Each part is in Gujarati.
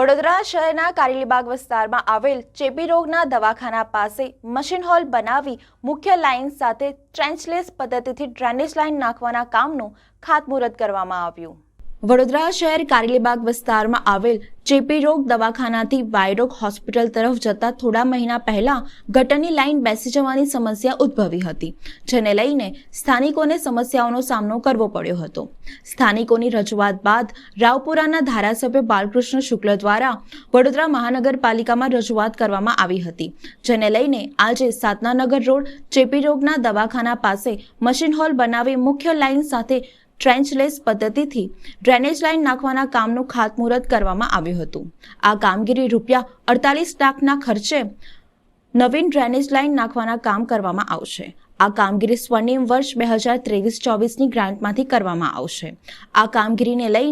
વડોદરા શહેરના કારેલીબાગ વિસ્તારમાં આવેલ ચેપી રોગના દવાખાના પાસે મશીન હોલ બનાવી મુખ્ય લાઇન સાથે ટ્રેન્ચલેસ પદ્ધતિથી ડ્રેનેજ લાઇન નાખવાના કામનું ખાતમુહૂર્ત કરવામાં આવ્યું. વડોદરા શહેર કારેલીબાગ વિસ્તારમાં આવેલ ચેપી રોગ દવાખાનાથી વાયરોગ હોસ્પિટલ તરફ જતા થોડા મહિના પહેલા ગટરની લાઇન બેસી જવાની સમસ્યા ઉદ્ભવી હતી, જેને લઈને સ્થાનિકોને સમસ્યાઓનો સામનો કરવો પડ્યો હતો. સ્થાનિકોની રજૂઆત બાદ રાવપુરાના ધારાસભ્ય બાલકૃષ્ણ શુક્લ દ્વારા વડોદરા મહાનગરપાલિકામાં રજૂઆત કરવામાં આવી હતી, જેને લઈને આજે સાતનાનગર રોડ ચેપી રોગના દવાખાના પાસે મશીન હોલ બનાવી મુખ્ય લાઇન સાથે ટ્રેન્ચલેસ પદ્ધતિથી ડ્રેનેજ લાઇન નાખવાના કામનું ખાતમુહૂર્ત કરવામાં આવ્યું હતું. આ કામગીરી રૂપિયા અડતાલીસ લાખના ખર્ચે નવીન ડ્રેનેજ લાઇન નાખવાના કામ કરવામાં આવશે. આ કામગીરી સ્વર્ણિમ વર્ષ બે હજાર ત્રેવીસ ચોવીસની ગ્રાન્ટમાંથી કરવામાં આવશે. આ કામગીરીને લઈ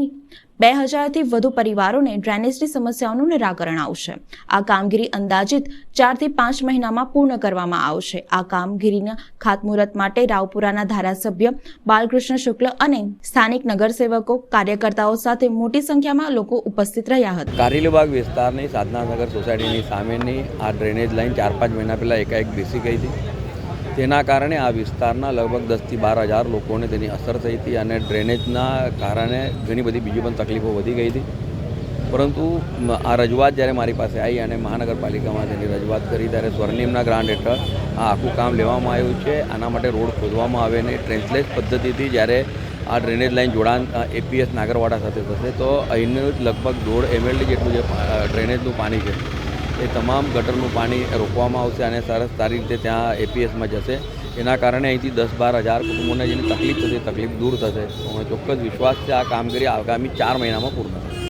બે હજારથી વધુ પરિવારોને ડ્રેનેજની સમસ્યાઓનું નિરાકરણ આવશે. આ કામગીરી અંદાજિત ચારથી પાંચ મહિનામાં પૂર્ણ કરવામાં આવશે. આ કામગીરીના ખાતમુહૂર્ત માટે રાવપુરાના ધારાસભ્ય બાલકૃષ્ણ શુક્લ અને સ્થાનિક નગરસેવકો, કાર્યકર્તાઓ સાથે મોટી સંખ્યામાં લોકો ઉપસ્થિત રહ્યા હતા. કારેલીબાગ વિસ્તારની સાધનાનગર સોસાયટીની સામેની આ ડ્રેનેજ લાઇન ચાર પાંચ મહિના પહેલાં એકાએક બેસી ગઈ હતી. તેના કારણે આ વિસ્તારના લગભગ દસથી બાર હજાર લોકોને તેની અસર થઈ હતી અને ડ્રેનેજના કારણે ઘણી બધી બીજી પણ તકલીફો વધી ગઈ હતી. પરંતુ આ રજૂઆત જ્યારે મારી પાસે આવી અને મહાનગરપાલિકામાં તેની રજૂઆત કરી ત્યારે સ્વર્ણિમના ગ્રાન્ટ હેઠળ આ આખું કામ લેવામાં આવ્યું છે. આના માટે રોડ ખોદવામાં આવે અને ટ્રેન્સલેસ પદ્ધતિથી જ્યારે આ ડ્રેનેજ લાઇન જોડાણ એપીએસ નાગરવાડા સાથે થશે તો અહીંનું લગભગ દોઢ એમએલડી જેટલું જે ડ્રેનેજનું પાણી છે એ તમામ ગટરનું પાણી રોકવામાં આવશે અને સરસ સારી રીતે ત્યાં એપીએસમાં જશે. એના કારણે અહીંથી દસ બાર હજાર કુટુંબોને જેની તકલીફ થશે, તકલીફ દૂર થશે. મને ચોક્કસ વિશ્વાસ છે આ કામગીરી આગામી ચાર મહિનામાં પૂર્ણ થશે.